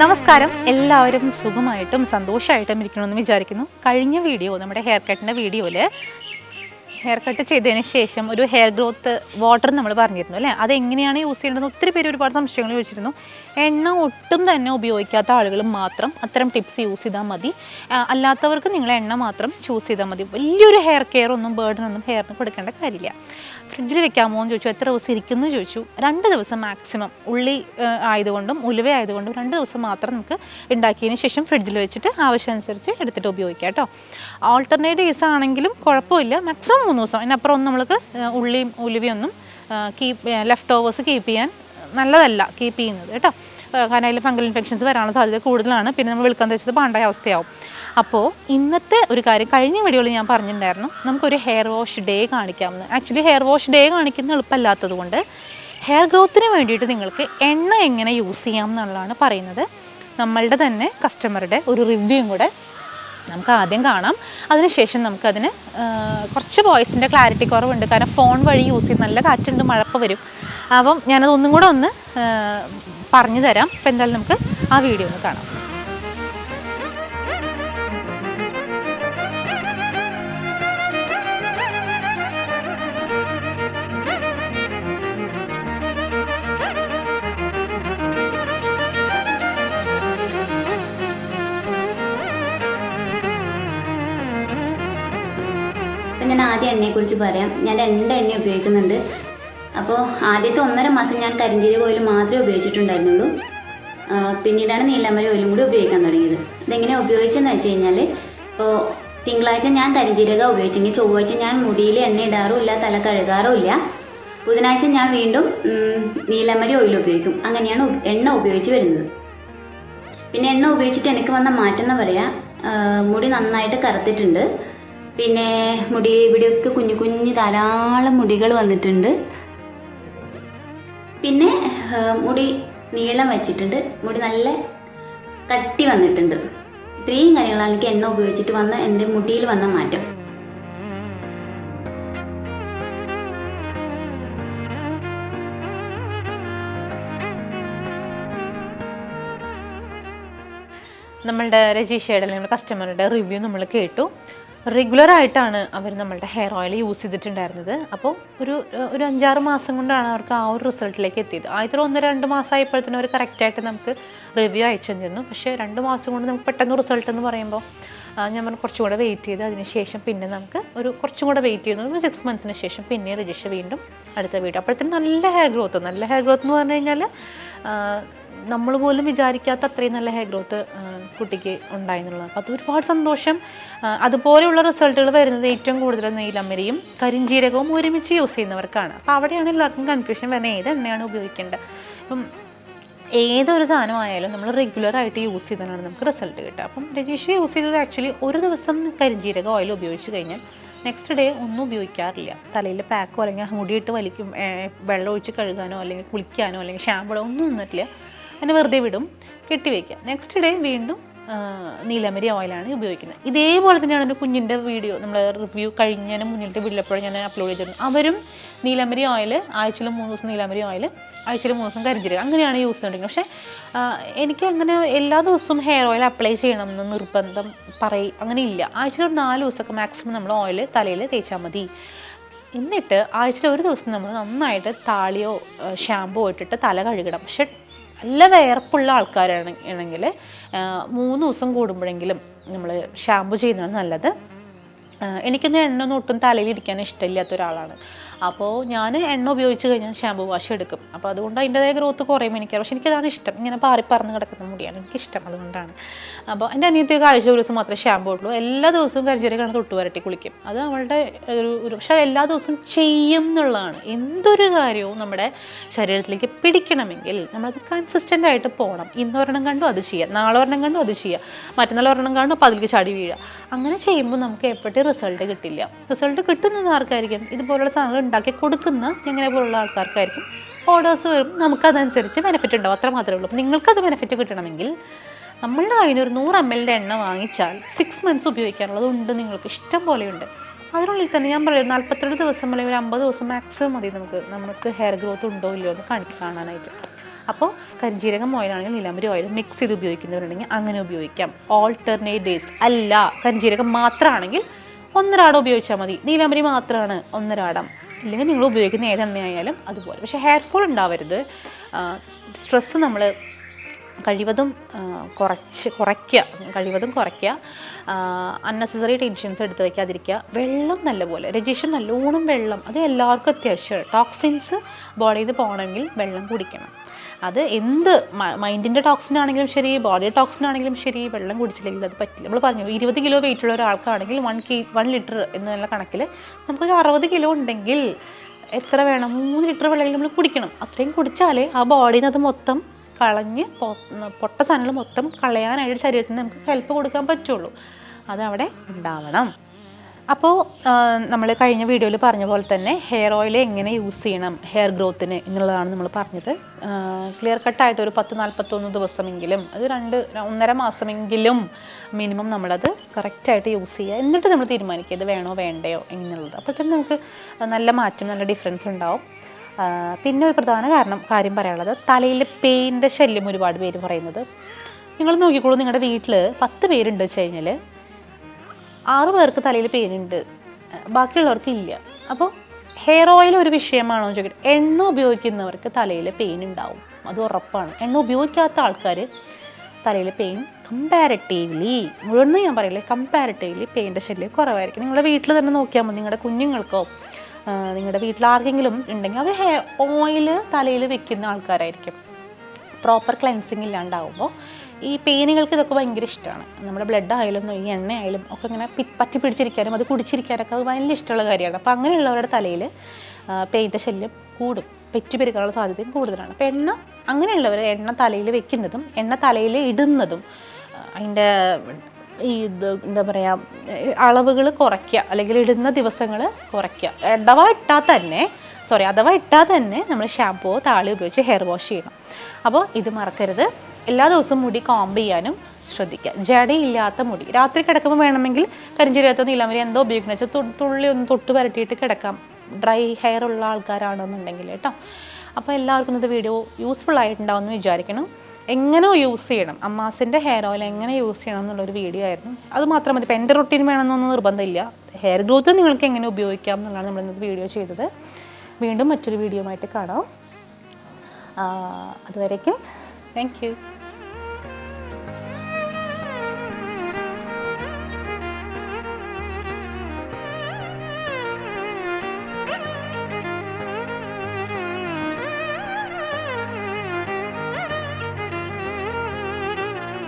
നമസ്കാരം. എല്ലാവരും സുഖമായിട്ടും സന്തോഷമായിട്ടും ഇരിക്കണമെന്ന് വിചാരിക്കുന്നു. കഴിഞ്ഞ വീഡിയോ നമ്മുടെ ഹെയർ കട്ടിന്റെ വീഡിയോയിൽ ഹെയർ കട്ട് ചെയ്തതിന് ശേഷം ഒരു ഹെയർ ഗ്രോത്ത് വാട്ടർ നമ്മൾ പറഞ്ഞിരുന്നു അല്ലേ? അതെങ്ങനെയാണ് യൂസ് ചെയ്യേണ്ടത് ഒത്തിരി പേര് ഒരുപാട് സംശയങ്ങൾ ചോദിച്ചിരുന്നു. എണ്ണ ഒട്ടും തന്നെ ഉപയോഗിക്കാത്ത ആളുകൾ മാത്രം അത്തരം ടിപ്സ് യൂസ് ചെയ്താൽ മതി. അല്ലാത്തവർക്ക് നിങ്ങൾ എണ്ണ മാത്രം ചൂസ് ചെയ്താൽ മതി. വലിയൊരു ഹെയർ കെയർ ഒന്നും ബേർഡൻ ഒന്നും ഹെയറിന് കൊടുക്കേണ്ട കാര്യമില്ല. ഫ്രിഡ്ജിൽ വെക്കാമോ എന്ന് ചോദിച്ചു എത്ര ദിവസം ഇരിക്കുന്നു ചോദിച്ചു. രണ്ട് ദിവസം മാക്സിമം ഉള്ളി ആയതുകൊണ്ടും ഉലുവ ആയതുകൊണ്ടും രണ്ട് ദിവസം മാത്രം നമുക്ക് ഉണ്ടാക്കിയതിന് ശേഷം ഫ്രിഡ്ജിൽ വെച്ചിട്ട് ആവശ്യമനുസരിച്ച് എടുത്തിട്ട് ഉപയോഗിക്കാം കേട്ടോ. ആൾട്ടർനേറ്റ് ഡേയ്സ് ആണെങ്കിലും കുഴപ്പമില്ല. മാക്സിമം മൂന്ന് ദിവസം. അതിനപ്പുറം ഒന്നും നമ്മൾക്ക് ഉള്ളിയും ഉലുവയൊന്നും കീപ്പ് ലെഫ്റ്റ് ഓവേഴ്സ് കീപ്പ് ചെയ്യാൻ നല്ലതല്ല കീപ്പ് ചെയ്യുന്നത് കേട്ടോ. കാരണം അതിൽ ഫംഗൽ ഇൻഫെക്ഷൻസ് വരാനുള്ള സാധ്യത കൂടുതലാണ്. പിന്നെ നമ്മൾ വിൽക്കാൻ തേച്ചത് പാണ്ടായ അവസ്ഥയാവും. അപ്പോൾ ഇന്നത്തെ ഒരു കാര്യം കഴിഞ്ഞ വീഡിയോയിൽ ഞാൻ പറഞ്ഞിട്ടുണ്ടായിരുന്നു നമുക്കൊരു ഹെയർ വാഷ് ഡേ കാണിക്കാമെന്ന്. ആക്ച്വലി ഹെയർ വാഷ് ഡേ കാണിക്കുന്ന എളുപ്പമല്ലാത്തത് കൊണ്ട് ഹെയർ ഗ്രോത്തിന് വേണ്ടിയിട്ട് നിങ്ങൾക്ക് എണ്ണ എങ്ങനെ യൂസ് ചെയ്യാം എന്നുള്ളതാണ് പറയുന്നത്. നമ്മളുടെ തന്നെ കസ്റ്റമറുടെ ഒരു റിവ്യൂയും കൂടെ നമുക്ക് ആദ്യം കാണാം. അതിനുശേഷം നമുക്കതിന് കുറച്ച് വോയിസിന്റെ ക്ലാരിറ്റി കുറവുണ്ട്. കാരണം ഫോൺ വഴി യൂസ് ചെയ്ത് നല്ല കാറ്റുണ്ട് മഴപ്പ് വരും. അപ്പം ഞാനത് ഒന്നും കൂടെ ഒന്ന് പറഞ്ഞു തരാം അപ്പം എന്തായാലും നമുക്ക് ആ വീഡിയോ ഒന്ന് കാണാം. ആദ്യം എണ്ണയെക്കുറിച്ച് പറയാം. ഞാൻ രണ്ട് എണ്ണ ഉപയോഗിക്കുന്നുണ്ട്. അപ്പോൾ ആദ്യത്തെ ഒന്നര മാസം ഞാൻ കരിഞ്ചീരക ഓയിൽ മാത്രമേ ഉപയോഗിച്ചിട്ടുണ്ടായിരുന്നുള്ളൂ. പിന്നീടാണ് നീലമര ഓയിലും കൂടി ഉപയോഗിക്കാൻ തുടങ്ങിയത്. ഇതെങ്ങനെ ഉപയോഗിച്ചെന്ന് വെച്ച് കഴിഞ്ഞാൽ ഇപ്പോൾ തിങ്കളാഴ്ച ഞാൻ കരിഞ്ചീരക ഉപയോഗിച്ചെങ്കിൽ ചൊവ്വാഴ്ച ഞാൻ മുടിയിൽ എണ്ണ ഇടാറുമില്ല തല കഴുകാറുമില്ല ബുധനാഴ്ച ഞാൻ വീണ്ടും നീലാമ്പരി ഓയിൽ ഉപയോഗിക്കും. അങ്ങനെയാണ് എണ്ണ ഉപയോഗിച്ച് വരുന്നത്. പിന്നെ എണ്ണ ഉപയോഗിച്ചിട്ട് എനിക്ക് വന്ന മാറ്റം എന്ന് പറയാം മുടി നന്നായിട്ട് കറുത്തിട്ടുണ്ട്. പിന്നെ മുടി ഇവിടെയൊക്കെ കുഞ്ഞു കുഞ്ഞു ധാരാളം മുടികൾ വന്നിട്ടുണ്ട്. പിന്നെ മുടി നീളം വെച്ചിട്ടുണ്ട്. മുടി നല്ല കട്ടി വന്നിട്ടുണ്ട്. ഇത്രയും കാര്യങ്ങളാണ് എനിക്ക് എണ്ണ ഉപയോഗിച്ചിട്ട് വന്ന എന്റെ മുടിയിൽ വന്ന മാറ്റം. നമ്മളുടെ രജീഷയുടെ അല്ലെങ്കിൽ കസ്റ്റമറുടെ റിവ്യൂ നമ്മൾ കേട്ടു. റെഗുലർ ആയിട്ടാണ് അവർ നമ്മളുടെ ഹെയർ ഓയിൽ യൂസ് ചെയ്തിട്ടുണ്ടായിരുന്നത്. അപ്പോൾ ഒരു ഒരു അഞ്ചാറ് മാസം കൊണ്ടാണ് അവർക്ക് ആ ഒരു റിസൾട്ടിലേക്ക് എത്തിയത്. ആദ്യത്തെ ഒന്ന് രണ്ട് മാസമായപ്പോഴത്തേനും അവർ കറക്റ്റായിട്ട് നമുക്ക് റിവ്യൂ അയച്ചു തന്നിരുന്നു. പക്ഷേ രണ്ട് മാസം കൊണ്ട് നമുക്ക് പെട്ടെന്ന് റിസൾട്ട് എന്ന് പറയുമ്പോൾ ഞാൻ പറഞ്ഞു കുറച്ചും കൂടെ വെയിറ്റ് ചെയ്ത് അതിന് ശേഷം പിന്നെ നമുക്ക് ഒരു കുറച്ചും കൂടെ വെയിറ്റ് ചെയ്യുന്നു. സിക്സ് മന്ത്സിന് ശേഷം പിന്നെ രജിസ്റ്റർ വീണ്ടും അടുത്ത വീഡിയോ അപ്പോഴത്തേനും നല്ല ഹെയർ ഗ്രോത്ത് നല്ല ഹെയർ ഗ്രോത്ത് എന്ന് പറഞ്ഞു കഴിഞ്ഞാൽ നമ്മൾ പോലും വിചാരിക്കാത്ത അത്രയും നല്ല ഹെയർ ഗ്രോത്ത് കുട്ടിക്ക് ഉണ്ടായി എന്നുള്ളത് അപ്പോൾ അത് ഒരുപാട് സന്തോഷം. അതുപോലെയുള്ള റിസൾട്ടുകൾ വരുന്നത് ഏറ്റവും കൂടുതൽ നെയ്ലമ്മരിയും കരിഞ്ചീരകവും ഒരുമിച്ച് യൂസ് ചെയ്യുന്നവർക്കാണ്. അപ്പോൾ അവിടെയാണ് എല്ലാവർക്കും കൺഫ്യൂഷൻ വരുന്നത്. ഏത് എണ്ണയാണ് ഉപയോഗിക്കേണ്ടത്? അപ്പം ഏതൊരു സാധനമായാലും നമ്മൾ റെഗുലർ ആയിട്ട് യൂസ് ചെയ്താലാണ് നമുക്ക് റിസൾട്ട് കിട്ടുക. അപ്പം രജീഷ് യൂസ് ചെയ്തത് ആക്ച്വലി ഒരു ദിവസം കരിഞ്ജീരക ഓയിൽ ഉപയോഗിച്ച് കഴിഞ്ഞാൽ നെക്സ്റ്റ് ഡേ ഒന്നും ഉപയോഗിക്കാറില്ല. തലയിൽ പാക്കോ അല്ലെങ്കിൽ മുടിയിട്ട് വലിക്കും വെള്ളം ഒഴിച്ച് കഴുകാനോ അല്ലെങ്കിൽ കുളിക്കാനോ അല്ലെങ്കിൽ ഷാമ്പിളോ ഒന്നും നിന്നിട്ടില്ല. അങ്ങനെ വെറുതെ വിടും കെട്ടിവെക്കുക. നെക്സ്റ്റ് ഡേ വീണ്ടും നീലമരി ഓയിലാണ് ഉപയോഗിക്കുന്നത്. ഇതേപോലെ തന്നെയാണ് എന്റെ കുഞ്ഞിന്റെ വീഡിയോ നമ്മൾ റിവ്യൂ കഴിഞ്ഞതിന് മുന്നിലത്തെ വീട്ടിലെപ്പോഴും ഞാൻ അപ്ലോഡ് ചെയ്തിരുന്നു. അവരും നീലമരി ഓയിൽ ആഴ്ചയിൽ മൂന്ന് ദിവസം നീലമരി ഓയിൽ ആഴ്ചയിൽ മൂന്ന് ദിവസം കരിഞ്ചീരകം അങ്ങനെയാണ് യൂസ് ചെയ്തുകൊണ്ടിരിക്കുന്നത് പക്ഷേ എനിക്ക് അങ്ങനെ എല്ലാ ദിവസവും ഹെയർ ഓയിൽ അപ്ലൈ ചെയ്യണമെന്ന് നിർബന്ധം പറയും അങ്ങനെ ഇല്ല. ആഴ്ചയിൽ ഒരു നാല് ദിവസമൊക്കെ മാക്സിമം നമ്മൾ ഓയിൽ തലയിൽ തേച്ചാൽ മതി. എന്നിട്ട് ആഴ്ചയിൽ ഒരു ദിവസം നമ്മൾ നന്നായിട്ട് താളിയോ ഷാമ്പോ ഇട്ടിട്ട് തല കഴുകണം. പക്ഷെ നല്ല വിയർപ്പുള്ള ആൾക്കാരാണ് ആണെങ്കിൽ മൂന്ന് ദിവസം കൂടുമ്പോഴെങ്കിലും നമ്മൾ ഷാമ്പു ചെയ്യുന്നതാണ് നല്ലത്. എനിക്കൊന്നും എണ്ണ ഒന്നും ഒട്ടും തലയിൽ ഇരിക്കാൻ ഇഷ്ടമില്ലാത്ത ഒരാളാണ്. അപ്പോൾ ഞാൻ എണ്ണ ഉപയോഗിച്ച് കഴിഞ്ഞാൽ ഷാമ്പു വാഷ് എടുക്കും. അപ്പോൾ അതുകൊണ്ട് അതിന്റെതായ ഗ്രോത്ത് കുറയും എനിക്ക്. പക്ഷേ എനിക്കതാണ് ഇഷ്ടം. ഇങ്ങനെ പാറി പറന്ന് കിടക്കുന്ന മുടിയാണ് എനിക്കിഷ്ടം അതുകൊണ്ടാണ്. അപ്പോൾ എന്റെ അനിയത്തിയൊക്കെ ആഴ്ച ഒരു ദിവസം മാത്രമേ ഷാമ്പു ഉള്ളൂ എല്ലാ ദിവസവും കരിഞ്ചീരക്കാണ് തൊട്ട് വരട്ടി കുളിക്കും. അത് നമ്മളുടെ ഒരു ഒരു പക്ഷേ എല്ലാ ദിവസവും ചെയ്യും എന്നുള്ളതാണ്. എന്തൊരു കാര്യവും നമ്മുടെ ശരീരത്തിലേക്ക് പിടിക്കണമെങ്കിൽ നമ്മളത് കൺസിസ്റ്റന്റ് ആയിട്ട് പോകണം ഇന്ന് ഒരെണ്ണം കണ്ടു അത് ചെയ്യുക നാളെ ഒരെണ്ണം കണ്ടു അത് ചെയ്യുക മറ്റന്നാൾ ഒരെണ്ണം കണ്ടു അപ്പോൾ അതിലേക്ക് ചാടി വീഴുക അങ്ങനെ ചെയ്യുമ്പോൾ നമുക്ക് എപ്പോഴും റിസൾട്ട് കിട്ടില്ല. റിസൾട്ട് കിട്ടുന്നത് ആർക്കായിരിക്കും? ഇതുപോലുള്ള സാധനങ്ങൾ ഉണ്ടാക്കി കൊടുക്കുന്ന ഞങ്ങളെ പോലുള്ള ആൾക്കാർക്കായിരിക്കും ഓർഡേഴ്സ് വരും. നമുക്കതനുസരിച്ച് ബെനിഫിറ്റ് ഉണ്ടാവും. അത്ര മാത്രമേ ഉള്ളൂ. നിങ്ങൾക്കത് ബെനിഫിറ്റ് കിട്ടണമെങ്കിൽ നമ്മളുടെ കയ്യിൽ ഒരു നൂറ് എം എല്ലിന്റെ എണ്ണ വാങ്ങിച്ചാൽ സിക്സ് മന്ത്സ് ഉപയോഗിക്കാനുള്ളത് ഉണ്ട്. നിങ്ങൾക്ക് ഇഷ്ടം പോലെയുണ്ട്. അതിനുള്ളിൽ തന്നെ ഞാൻ പറയും നാൽപ്പത്തെട്ട് ദിവസം അല്ലെങ്കിൽ ഒരു അമ്പത് ദിവസം മാക്സിമം മതി നമുക്ക്. നമുക്ക് ഹെയർ ഗ്രോത്ത് ഉണ്ടോ ഇല്ലയോ എന്ന് കാണിക്കാൻ കാണാനായിട്ട്. അപ്പോൾ കരിഞ്ജീരകം ഓയിലാണെങ്കിൽ നിലമ്പരി ഓയിൽ മിക്സ് ചെയ്ത് ഉപയോഗിക്കുന്നവരുണ്ടെങ്കിൽ അങ്ങനെ ഉപയോഗിക്കാം. ഓൾട്ടർനേറ്റ് ഡേയ്സ് അല്ല. കരിഞ്ജീരകം മാത്രമാണെങ്കിൽ ഒന്നരാടം ഉപയോഗിച്ചാൽ മതി. നീലാമ്പരി മാത്രമാണ് ഒന്നരാടം. ഇല്ലെങ്കിൽ നിങ്ങൾ ഉപയോഗിക്കുന്ന ഏതെണ്ണയായാലും അതുപോലെ. പക്ഷേ ഹെയർ ഫോൾ ഉണ്ടാവരുത്. സ്ട്രെസ്സ് നമ്മൾ കഴിവതും കുറച്ച് കുറയ്ക്കുക. കഴിവതും കുറയ്ക്കുക. അൺനെസസറി ടെൻഷൻസ് എടുത്ത് വയ്ക്കാതിരിക്കുക വെള്ളം നല്ലപോലെ രജിഷൻ നല്ലോണം വെള്ളം. അത് എല്ലാവർക്കും അത്യാവശ്യമാണ്. ടോക്സിൻസ് ബോഡിയിൽ നിന്ന് പോകണമെങ്കിൽ വെള്ളം കുടിക്കണം. അത് എന്ത് മൈൻഡിന്റെ ടോക്സിൻ ആണെങ്കിലും ശരി ബോഡി ടോക്സിൻ ആണെങ്കിലും ശരി വെള്ളം കുടിച്ചില്ലെങ്കിൽ അത് പറ്റില്ല. നമ്മൾ പറഞ്ഞു ഇരുപത് കിലോ വെയിറ്റ് ഉള്ള ഒരാൾക്കാണെങ്കിൽ വൺ കി വൺ ലിറ്റർ എന്നുള്ള കണക്കിൽ നമുക്കൊരു അറുപത് കിലോ ഉണ്ടെങ്കിൽ എത്ര വേണം? മൂന്ന് ലിറ്റർ വെള്ളം നമ്മൾ കുടിക്കണം. അത്രയും കുടിച്ചാലേ ആ ബോഡിയിൽ നിന്ന് അത് മൊത്തം കളഞ്ഞ് പൊട്ട സാധനങ്ങൾ മൊത്തം കളയാനായിട്ട് ശരീരത്തിന് നമുക്ക് ഹെൽപ്പ് കൊടുക്കാൻ പറ്റുള്ളൂ. അതവിടെ ഉണ്ടാവണം. അപ്പോൾ നമ്മൾ കഴിഞ്ഞ വീഡിയോയിൽ പറഞ്ഞ പോലെ തന്നെ ഹെയർ ഓയിൽ എങ്ങനെ യൂസ് ചെയ്യണം ഹെയർ ഗ്രോത്തിന് എന്നുള്ളതാണ് നമ്മൾ പറഞ്ഞത്. ക്ലിയർ കട്ടായിട്ട് ഒരു പത്ത് നാൽപ്പത്തൊന്ന് ദിവസമെങ്കിലും അത് രണ്ട് ഒന്നര മാസമെങ്കിലും മിനിമം നമ്മളത് കറക്റ്റായിട്ട് യൂസ് ചെയ്യുക. എന്നിട്ട് നമ്മൾ തീരുമാനിക്കുക ഇത് വേണോ വേണ്ടയോ എന്നുള്ളത്. അപ്പോൾ തന്നെ നമുക്ക് നല്ല മാറ്റം നല്ല ഡിഫറൻസ് ഉണ്ടാവും. പിന്നെ ഒരു പ്രധാന കാരണം കാര്യം പറയാനുള്ളത് തലയിൽ പെയിന്റെ ശല്യം ഒരുപാട് പേര് പറയുന്നത്. നിങ്ങൾ നോക്കിക്കോളൂ നിങ്ങളുടെ വീട്ടിൽ പത്ത് പേരുണ്ട് വെച്ച് കഴിഞ്ഞാൽ ആറ് പേർക്ക് തലയിൽ പെയിനുണ്ട് ബാക്കിയുള്ളവർക്ക് ഇല്ല. അപ്പോൾ ഹെയർ ഓയിൽ ഒരു വിഷയമാണോ എന്ന് ചോദിക്കട്ടെ. എണ്ണ ഉപയോഗിക്കുന്നവർക്ക് തലയിൽ പെയിൻ ഉണ്ടാവും അത് ഉറപ്പാണ്. എണ്ണ ഉപയോഗിക്കാത്ത ആൾക്കാർ തലയിൽ പെയിൻ കമ്പാരറ്റീവ്ലി മുഴുവൻ ഞാൻ പറയില്ലേ കമ്പാരറ്റീവ്ലി പെയിന്റെ ശല്യം കുറവായിരിക്കും. നിങ്ങളുടെ വീട്ടിൽ തന്നെ നോക്കിയാൽ മതി. നിങ്ങളുടെ കുഞ്ഞുങ്ങൾക്കോ നിങ്ങളുടെ വീട്ടിൽ ആർക്കെങ്കിലും ഉണ്ടെങ്കിൽ അവർ ഹെയർ ഓയിൽ തലയിൽ വെക്കുന്ന ആൾക്കാരായിരിക്കും. പ്രോപ്പർ ക്ലെൻസിങ് ഇല്ലാണ്ടാവുമ്പോൾ ഈ പെയിനുകൾക്ക് ഇതൊക്കെ ഭയങ്കര ഇഷ്ടമാണ് നമ്മുടെ ബ്ലഡ് ആയാലും ഈ എണ്ണ ആയാലും ഒക്കെ ഇങ്ങനെ പറ്റി പിടിച്ചിരിക്കാനും അത് കുടിച്ചിരിക്കാനൊക്കെ അത് ഭയങ്കര ഇഷ്ടമുള്ള കാര്യമാണ്. അപ്പോൾ അങ്ങനെയുള്ളവരുടെ തലയിൽ പെയിന്റെ ശല്യം കൂടും. പെറ്റി പെരുക്കാനുള്ള സാധ്യതയും കൂടുതലാണ്. അപ്പോൾ എണ്ണ അങ്ങനെയുള്ളവർ എണ്ണ തലയിൽ വെക്കുന്നതും എണ്ണ തലയിൽ ഇടുന്നതും അതിന്റെ ഈ ഇത് എന്താ പറയുക അളവുകൾ കുറയ്ക്കുക അല്ലെങ്കിൽ ഇടുന്ന ദിവസങ്ങൾ കുറയ്ക്കുക. അഥവാ ഇട്ടാൽ തന്നെ സോറി അഥവാ ഇട്ടാൽ തന്നെ നമ്മൾ ഷാമ്പുവോ താളി ഉപയോഗിച്ച് ഹെയർ വാഷ് ചെയ്യണം. അപ്പോൾ ഇത് മറക്കരുത്. എല്ലാ ദിവസവും മുടി കോംബ് ചെയ്യാനും ശ്രദ്ധിക്കുക. ജടയില്ലാത്ത മുടി. രാത്രി കിടക്കുമ്പോൾ വേണമെങ്കിൽ കരിഞ്ചീരകത്തോ നീലമരി എന്തോ ഉപയോഗിക്കുന്ന വെച്ചാൽ തുള്ളി ഒന്ന് തൊട്ട് വരട്ടിയിട്ട് കിടക്കാം. ഡ്രൈ ഹെയർ ഉള്ള ആൾക്കാരാണെന്നുണ്ടെങ്കിൽ കേട്ടോ. അപ്പോൾ എല്ലാവർക്കും ഇന്നത്തെ വീഡിയോ യൂസ്ഫുൾ ആയിട്ടുണ്ടാവും എന്ന് വിചാരിക്കണം. എങ്ങനെ യൂസ് ചെയ്യണം? അമ്മാസിന്റെ ഹെയർ ഓയിൽ എങ്ങനെ യൂസ് ചെയ്യണം എന്നുള്ളൊരു വീഡിയോ ആയിരുന്നു. അത് മാത്രം മതി. ഇപ്പം എന്റെ റൊട്ടീൻ വേണമെന്നൊന്നും നിർബന്ധമില്ല. ഹെയർ ഗ്രോത്ത് നിങ്ങൾക്ക് എങ്ങനെ ഉപയോഗിക്കാം എന്നുള്ളതാണ് നമ്മൾ ഇന്നത്തെ വീഡിയോ ചെയ്തത്. വീണ്ടും മറ്റൊരു വീഡിയോ ആയിട്ട് കാണാം. അതുവരേക്കും താങ്ക് യു